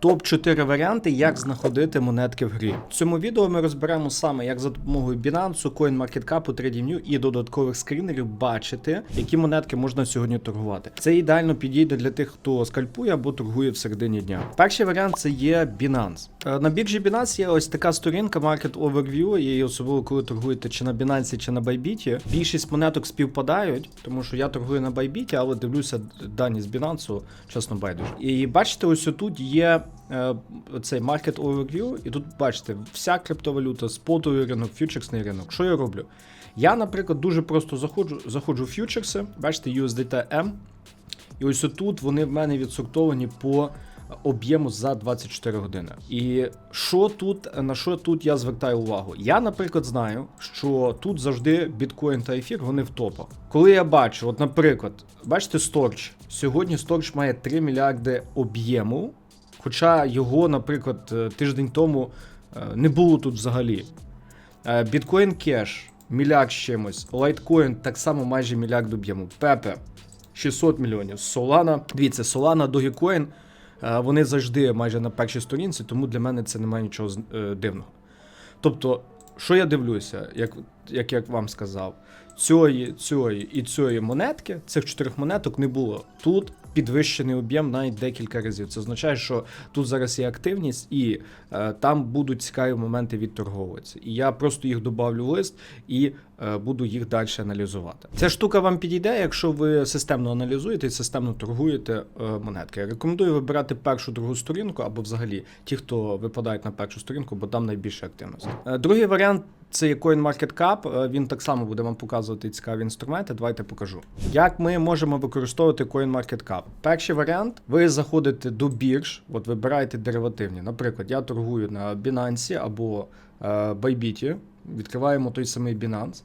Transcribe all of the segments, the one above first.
Топ 4 варіанти, як знаходити монетки в грі. В цьому відео ми розберемо саме, як за допомогою Binance, CoinMarketCap, TradingView і додаткових скрінерів бачити, які монетки можна сьогодні торгувати. Це ідеально підійде для тих, хто скальпує або торгує в середині дня. Перший варіант це є Binance. Е, На біржі Binance є ось така сторінка Market Overview, і особливо коли торгуєте чи на Binance, чи на Bybit. Більшість монеток співпадають, тому що я торгую на Bybit, але дивлюся дані з Binance, чесно байдуже. І бачите, ось тут є цей Market Overview, і тут бачите, вся криптовалюта, спотовий ринок, фьючерсний ринок. Що я роблю? Я, наприклад, дуже просто заходжу, заходжу в фьючерси, бачите, USDT M, і ось тут вони в мене відсортовані по об'єму за 24 години. І що тут, на що тут я звертаю увагу? Я, наприклад, знаю, що тут завжди біткоін та ефір вони в топах. Коли я бачу, от, наприклад, бачите, Storch. Сьогодні Storch має 3 мільярди об'єму, хоча його, наприклад, е, тиждень тому е, не було тут взагалі. Е, Біткоін кеш, мільярд з чимось, лайткоін так само майже мільярд об'єму. Пепе 600 мільйонів. Solana, дивіться, Solana, Dogecoin, вони завжди майже на першій сторінці, тому для мене це немає нічого дивного. Тобто, що я дивлюся, як, як я вам сказав, цієї, цієї і цієї монетки, цих чотирьох монеток не було. Тут підвищений об'єм навіть декілька разів. Це означає, що тут зараз є активність, і е, там будуть цікаві моменти відторговуватися. І я просто їх добавлю в лист і е, буду їх далі аналізувати. Ця штука вам підійде, якщо ви системно аналізуєте і системно торгуєте е, монетки. Я рекомендую вибирати першу другу сторінку або взагалі ті, хто випадають на першу сторінку, бо там найбільше активності. Е, Другий варіант. Це є CoinMarketCap, е, він так само буде вам показувати цікаві інструменти. Давайте покажу. Як ми можемо використовувати CoinMarketCap? Перший варіант: ви заходите до бірж, от вибираєте деривативні. Наприклад, я торгую на Binance або е, Bybit, відкриваємо той самий Binance.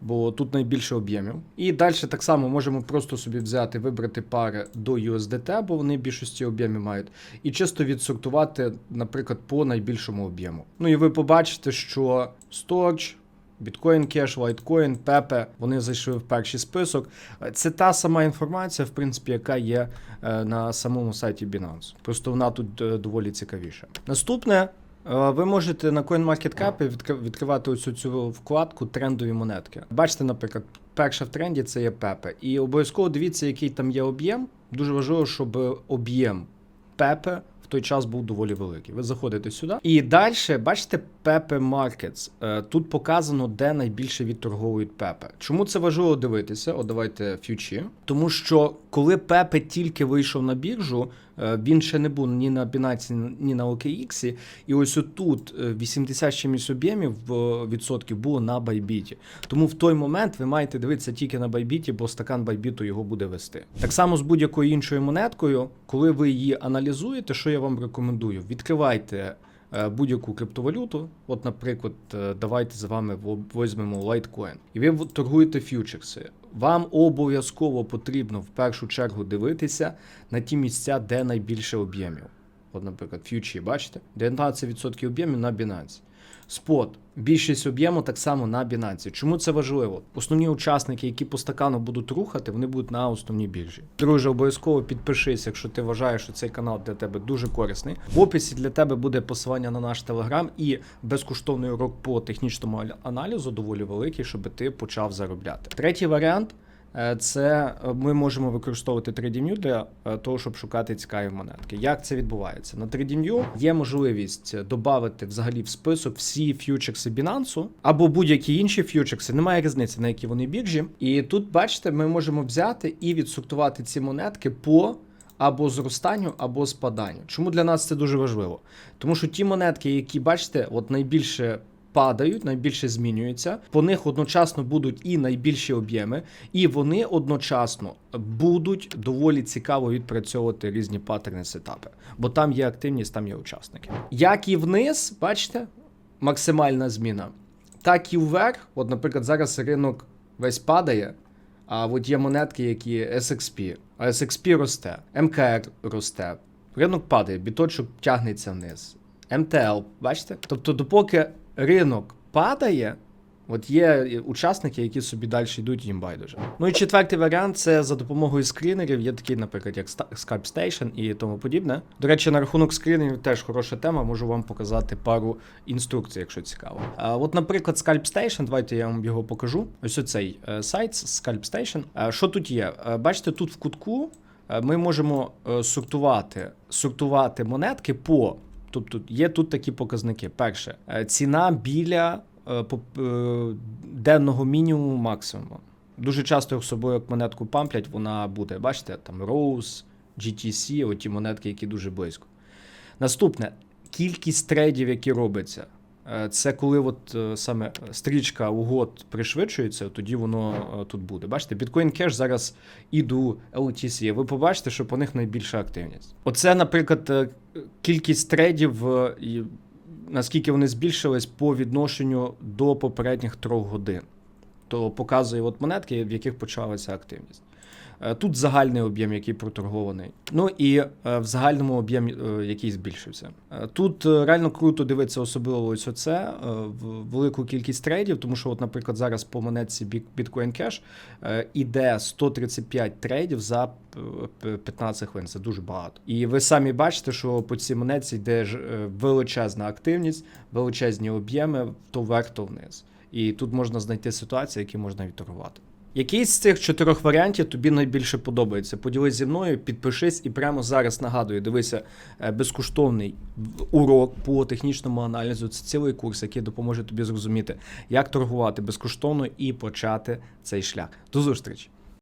Бо тут найбільше об'ємів. І далі так само можемо просто собі взяти, вибрати пари до USDT, бо вони в більшості об'ємів мають, і чисто відсортувати, наприклад, по найбільшому об'єму. Ну і ви побачите, що Storch, Bitcoin Cash, Litecoin, Pepe, вони зайшли в перший список. Е, Це та сама інформація, в принципі, яка є е, на самому сайті Binance. Просто вона тут е, доволі цікавіша. Наступне. Ви можете на CoinMarketCap відкривати оцю цю вкладку трендові монетки. Бачите, наприклад, перша в тренді це є Pepe. І обов'язково дивіться, який там є об'єм. Дуже важливо, щоб об'єм Pepe в той час був доволі великий. Ви заходите сюди. І далі, бачите, Pepe Markets. Е, Тут показано, де найбільше відторговують Pepe. Чому це важливо дивитися? О, давайте фьючі. Тому що коли Pepe тільки вийшов на біржу, е, він ще не був ні на Binance, ні на OKX. І ось отут е, 80 з чимось об'ємів е, відсотків було на Bybit. Тому в той момент ви маєте дивитися тільки на Bybit, бо стакан Bybit його буде вести. Так само з будь-якою іншою монеткою, коли ви її аналізуєте, що я вам рекомендую? Відкривайте е, будь-яку криптовалюту. От, наприклад, е, давайте з вами возьмемо Litecoin. І ви торгуєте фьючерси. Вам обов'язково потрібно в першу чергу дивитися на ті місця, де найбільше об'ємів. От, наприклад, фьючі, бачите? 19% об'ємів на Binance. Спот. Більшість об'єму так само на Binance. Чому це важливо? Основні учасники, які по стакану будуть рухати, вони будуть на основній біржі. Друже, обов'язково підпишись, якщо ти вважаєш, що цей канал для тебе дуже корисний. В описі для тебе буде посилання на наш телеграм і безкоштовний урок по технічному аналізу доволі великий, щоб ти почав заробляти. Третій варіант. Е, Це е, ми можемо використовувати TradingView для е, того, щоб шукати цікаві монетки. Як це відбувається? На TradingView є можливість додати взагалі в список всі фьючерси Binance або будь-які інші фьючерси. Немає різниці, на які вони біржі. І тут, бачите, ми можемо взяти і відсортувати ці монетки по або зростанню, або спаданню. Чому для нас це дуже важливо? Тому що ті монетки, які бачите, от найбільше падають, найбільше змінюються. По них одночасно будуть і найбільші об'єми, і вони одночасно будуть доволі цікаво відпрацьовувати різні паттерни сетапи, бо там є активність, там є учасники. Як і вниз, бачите, максимальна зміна, так і вверх. От, наприклад, зараз ринок весь падає. А от є монетки, які SXP, а SXP росте, МКР росте, ринок падає, біточок тягнеться вниз. МТЛ, бачите? Тобто, допоки ринок падає, От є учасники, які собі далі йдуть, їм байдуже. Ну і четвертий варіант це за допомогою скрінерів. Є такі, наприклад, як Skype Station і тому подібне. До речі, на рахунок скрінерів теж хороша тема. Можу вам показати пару інструкцій, якщо цікаво. А, от, наприклад, Scalp Station, давайте я вам його покажу. Ось оцей е, сайт Scalp Station. Що тут є? Бачите, тут в кутку е, ми можемо е, сортувати, сортувати монетки по. Тобто є тут такі показники. Перше, е, ціна біля е, е, денного мінімуму максимуму. Дуже часто собою як монетку памплять, вона буде, бачите, там Rose, GTC, оті монетки, які дуже близько. Наступне кількість трейдів, які робиться. Е, Це коли от е, саме стрічка угод пришвидшується, тоді воно е, тут буде. Бачите, Bitcoin Cash зараз і до LTC. Ви побачите, що по них найбільша активність. Оце, наприклад, кількість трейдів, наскільки вони збільшились по відношенню до попередніх трьох годин. То показує от монетки, в яких почалася активність. Е, Тут загальний об'єм, який проторгований. Ну і е, в загальному об'єм, е, який збільшився. Тут реально круто дивитися особливо ось оце, велику кількість трейдів, тому що, от, наприклад, зараз по монетці Bit- Bitcoin Cash іде 135 трейдів за е, п- 15 хвилин. Це дуже багато. І ви самі бачите, що по цій монетці йде величезна активність, величезні об'єми, то вверх, то вниз. І тут можна знайти ситуації, які можна відторгувати. Який з цих чотирьох варіантів тобі найбільше подобається? Поділись зі мною, підпишись і прямо зараз нагадую, дивися е, безкоштовний урок по технічному аналізу. Це цілий курс, який допоможе тобі зрозуміти, як торгувати безкоштовно і почати цей шлях. До зустрічі!